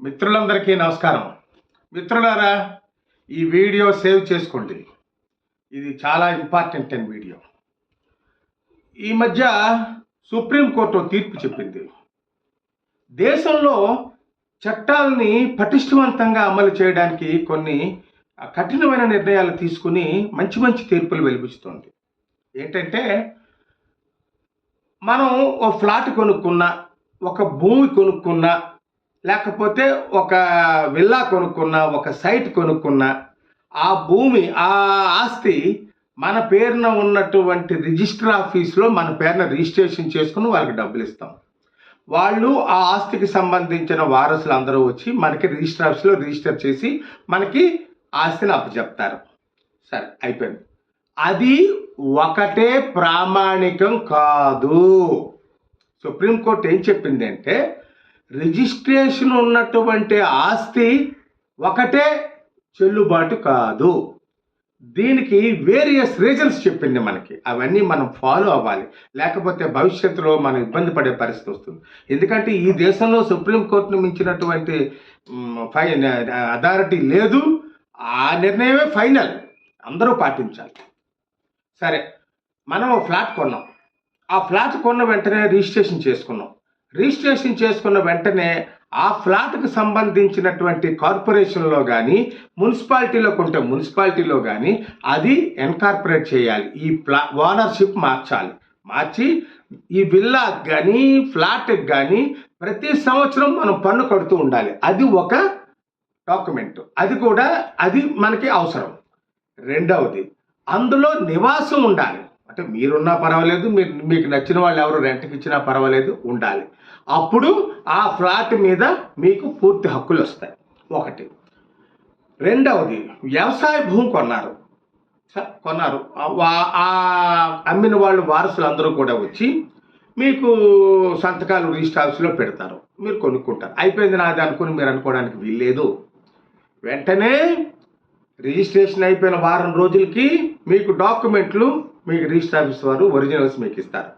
మిత్రులందరికీ నమస్కారం. మిత్రులారా ఈ వీడియో సేవ్ చేసుకోండి. ఇది చాలా ఇంపార్టెంట్ అండ్ వీడియో. ఈ మధ్య సుప్రీంకోర్టు తీర్పు చెప్పింది. దేశంలో చట్టాలని పటిష్టవంతంగా అమలు చేయడానికి కొన్ని కఠినమైన నిర్ణయాలు తీసుకుని మంచి మంచి తీర్పులు వెలిపిస్తుంది. ఏంటంటే మనం ఒక ఫ్లాట్ కొనుక్కున్నా ఒక భూమి కొనుక్కున్నా లేకపోతే ఒక విల్లా కొనుక్కున్నా ఒక సైట్ కొనుక్కున్నా ఆ భూమి ఆ ఆస్తి మన పేరున ఉన్నటువంటి రిజిస్టర్ ఆఫీస్లో మన పేరున రిజిస్ట్రేషన్ చేసుకుని వాళ్ళకి డబ్బులు ఇస్తాం. వాళ్ళు ఆ ఆస్తికి సంబంధించిన వారసులు అందరూ వచ్చి మనకి రిజిస్టర్ ఆఫీస్లో రిజిస్టర్ చేసి మనకి ఆస్తిని అప్పచెప్తారు. సరే అయిపోయింది. అది ఒకటే ప్రామాణికం కాదు. సుప్రీంకోర్టు ఏం చెప్పిందంటే రిజిస్ట్రేషన్ ఉన్నటువంటి ఆస్తి ఒకటే చెల్లుబాటు కాదు. దీనికి వేరియస్ రీజన్స్ చెప్పింది మనకి. అవన్నీ మనం ఫాలో అవ్వాలి. లేకపోతే భవిష్యత్తులో మనం ఇబ్బంది పడే పరిస్థితి వస్తుంది. ఎందుకంటే ఈ దేశంలో సుప్రీంకోర్టును మించినటువంటి ఫై అథారిటీ లేదు. ఆ నిర్ణయమే ఫైనల్. అందరూ పాటించాలి. సరే మనం ఫ్లాట్ కొన్నాం. ఆ ఫ్లాట్ కొన్న వెంటనే రిజిస్ట్రేషన్ చేసుకున్నాం. రిజిస్ట్రేషన్ చేసుకున్న వెంటనే ఆ ఫ్లాట్కు సంబంధించినటువంటి కార్పొరేషన్లో కానీ మున్సిపాలిటీలో కొంటే మున్సిపాలిటీలో కానీ అది ఎన్కార్పొరేట్ చేయాలి. ఈ ప్లా ఓనర్షిప్ మార్చాలి. మార్చి ఈ విల్లాకి కానీ ఫ్లాట్కి కానీ ప్రతి సంవత్సరం మనం పన్ను కడుతూ ఉండాలి. అది ఒక డాక్యుమెంట్. అది కూడా అది మనకి అవసరం. రెండవది అందులో నివాసం ఉండాలి. అంటే మీరున్నా పర్వాలేదు మీరు మీకు నచ్చిన వాళ్ళు ఎవరు రెంట్కి ఇచ్చినా పర్వాలేదు ఉండాలి. అప్పుడు ఆ ఫ్లాట్ మీద మీకు పూర్తి హక్కులు వస్తాయి. ఒకటి. రెండవది వ్యవసాయ భూమి కొన్నారు. స- కొన్నారు. ఆ ఆ అమ్మిన వాళ్ళు వారసులు అందరూ కూడా వచ్చి మీకు సంతకాలు రిజిస్టర్ ఆఫీస్లో పెడతారు. మీరు కొనుక్కుంటారు. అయిపోయింది నాది అనుకుని మీరు అనుకోవడానికి వీల్లేదు. వెంటనే రిజిస్ట్రేషన్ అయిపోయిన వారం రోజులకి మీకు డాక్యుమెంట్లు మీకు రిజిస్టర్ ఆఫీస్ వారు ఒరిజినల్స్ మీకు ఇస్తారు.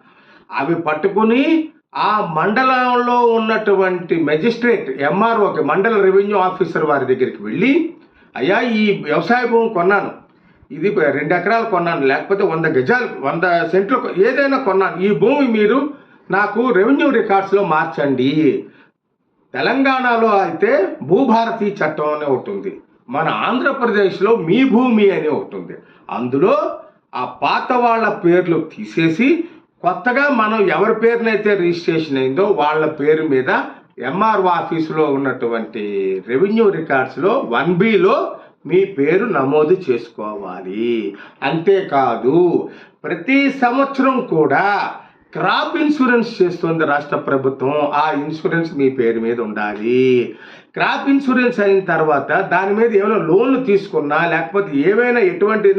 అవి పట్టుకుని ఆ మండలంలో ఉన్నటువంటి మెజిస్ట్రేట్ ఎంఆర్ఓకి మండల రెవెన్యూ ఆఫీసర్ వారి దగ్గరికి వెళ్ళి అయ్యా ఈ వ్యవసాయ భూమి కొన్నాను. ఇది రెండు ఎకరాలు కొన్నాను లేకపోతే వంద గజాలు వంద సెంట్లు ఏదైనా కొన్నాను. ఈ భూమి మీరు నాకు రెవెన్యూ రికార్డ్స్లో మార్చండి. తెలంగాణలో అయితే భూభారతి చట్టం అనే ఒకటి ఉంది. మన ఆంధ్రప్రదేశ్లో మీ భూమి అని ఒకటి ఉంది. అందులో ఆ పాత వాళ్ళ పేర్లు తీసేసి కొత్తగా మనం ఎవరి పేరునైతే రిజిస్ట్రేషన్ అయిందో వాళ్ళ పేరు మీద ఎంఆర్ఓ ఆఫీసులో ఉన్నటువంటి రెవెన్యూ రికార్డ్స్లో వన్ బిలో మీ పేరు నమోదు చేసుకోవాలి. అంతేకాదు ప్రతి సంవత్సరం కూడా క్రాప్ ఇన్సూరెన్స్ చేస్తుంది రాష్ట్ర ప్రభుత్వం. ఆ ఇన్సూరెన్స్ మీ పేరు మీద ఉండాలి. క్రాప్ ఇన్సూరెన్స్ అయిన తర్వాత దాని మీద ఏమైనా లోన్లు తీసుకున్నా లేకపోతే ఏమైనా ఎటువంటి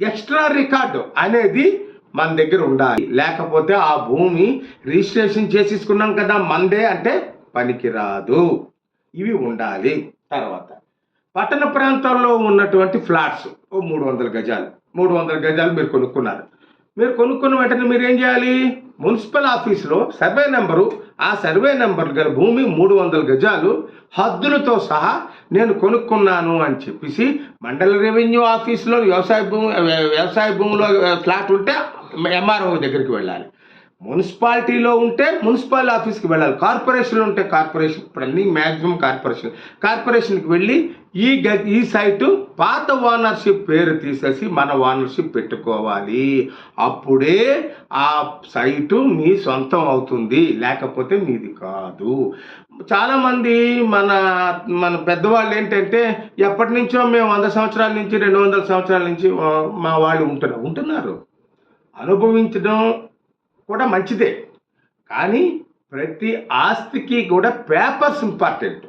ఎక్స్ట్రా రికార్డు అనేది మన దగ్గర ఉండాలి. లేకపోతే ఆ భూమి రిజిస్ట్రేషన్ చేసేసుకున్నాం కదా మందే అంటే పనికిరాదు. ఇవి ఉండాలి. తర్వాత పట్టణ ప్రాంతాల్లో ఉన్నటువంటి ఫ్లాట్స్ ఓ మూడు వందల గజాలు. మూడు వందల గజాలు మీరు కొనుక్కున్నారు. మీరు కొనుక్కున్న వెంటనే మీరు ఏం చేయాలి? మున్సిపల్ ఆఫీస్లో సర్వే నెంబరు ఆ సర్వే నెంబర్ గల భూమి మూడు వందల గజాలు హద్దులతో సహా నేను కొనుక్కున్నాను అని చెప్పేసి మండల రెవెన్యూ ఆఫీస్లో వ్యవసాయ భూమి వ్యవసాయ భూమిలో ఫ్లాట్ ఉంటే ఎంఆర్ఓ దగ్గరికి వెళ్ళాలి. మున్సిపాలిటీలో ఉంటే మున్సిపల్ ఆఫీస్కి వెళ్ళాలి. కార్పొరేషన్ ఉంటే కార్పొరేషన్ ఇప్పుడు అన్ని మ్యాక్సిమం కార్పొరేషన్. కార్పొరేషన్కి వెళ్ళి ఈ గ ఈ సైటు పాత ఓనర్షిప్ పేరు తీసేసి మన ఓనర్షిప్ పెట్టుకోవాలి. అప్పుడే ఆ సైటు మీ సొంతం అవుతుంది. లేకపోతే మీది కాదు. చాలామంది మన మన పెద్దవాళ్ళు ఏంటంటే ఎప్పటి నుంచో మేము వంద సంవత్సరాల నుంచి రెండు వందల సంవత్సరాల నుంచి మా వాళ్ళు ఉంటున్నారు. ఉంటున్నారు. అనుభవించడం కూడా మంచిదే. కానీ ప్రతి ఆస్తికి కూడా పేపర్స్ ఇంపార్టెంట్.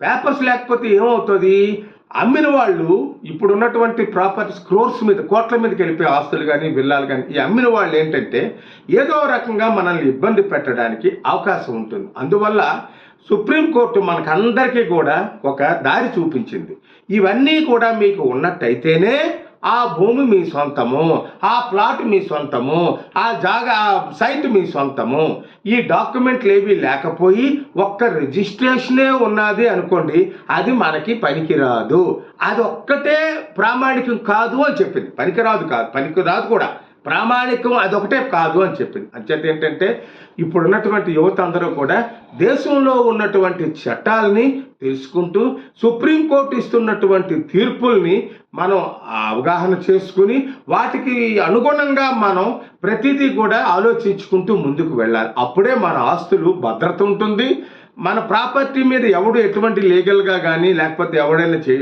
పేపర్స్ లేకపోతే ఏమవుతుంది? అమ్మిన వాళ్ళు ఇప్పుడు ఉన్నటువంటి ప్రాపర్టీస్ క్రోర్స్ మీద కోట్ల మీదకి వెళ్ళిపోయే ఆస్తులు కానీ విల్లాలు కానీ ఈ అమ్మిన వాళ్ళు ఏంటంటే ఏదో రకంగా మనల్ని ఇబ్బంది పెట్టడానికి అవకాశం ఉంటుంది. అందువల్ల సుప్రీంకోర్టు మనకందరికీ కూడా ఒక దారి చూపించింది. ఇవన్నీ కూడా మీకు ఉన్నట్టయితేనే ఆ భూమి మీ సొంతము ఆ ప్లాట్ మీ సొంతము ఆ జాగా సైట్ మీ సొంతము. ఈ డాక్యుమెంట్లు ఏవి లేకపోయి ఒక్క రిజిస్ట్రేషనే ఉన్నది అనుకోండి అది మనకి పనికిరాదు. అది ఒక్కటే ప్రామాణికం కాదు అని చెప్పింది. పనికిరాదు కాదు పనికిరాదు కూడా. ప్రామాణికం అదొకటే కాదు అని చెప్పింది. అంచేత ఏంటంటే ఇప్పుడు ఉన్నటువంటి యువత అందరూ కూడా దేశంలో ఉన్నటువంటి చట్టాలని తెలుసుకుంటూ సుప్రీంకోర్టు ఇస్తున్నటువంటి తీర్పుల్ని మనం అవగాహన చేసుకుని వాటికి అనుగుణంగా మనం ప్రతిదీ కూడా ఆలోచించుకుంటూ ముందుకు వెళ్ళాలి. అప్పుడే మన ఆస్తులు భద్రత ఉంటుంది. మన ప్రాపర్టీ మీద ఎవడు ఎటువంటి లీగల్గా కానీ లేకపోతే ఎవడైనా చే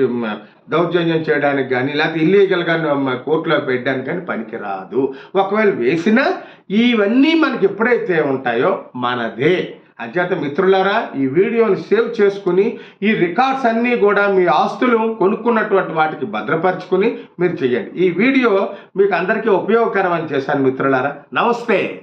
దౌర్జన్యం చేయడానికి కానీ లేకపోతే ఇల్లీగల్గా కోర్టులో పెట్టడానికి కానీ పనికిరాదు. ఒకవేళ వేసినా ఇవన్నీ మనకి ఎప్పుడైతే ఉంటాయో మనదే. అంచేత మిత్రులారా ఈ వీడియోని సేవ్ చేసుకుని ఈ రికార్డ్స్ అన్నీ కూడా మీ ఆస్తులు కొనుక్కున్నటువంటి వాటికి భద్రపరచుకుని మీరు చేయండి. ఈ వీడియో మీకు అందరికీ ఉపయోగకరం అని చేశాను మిత్రులారా. నమస్తే.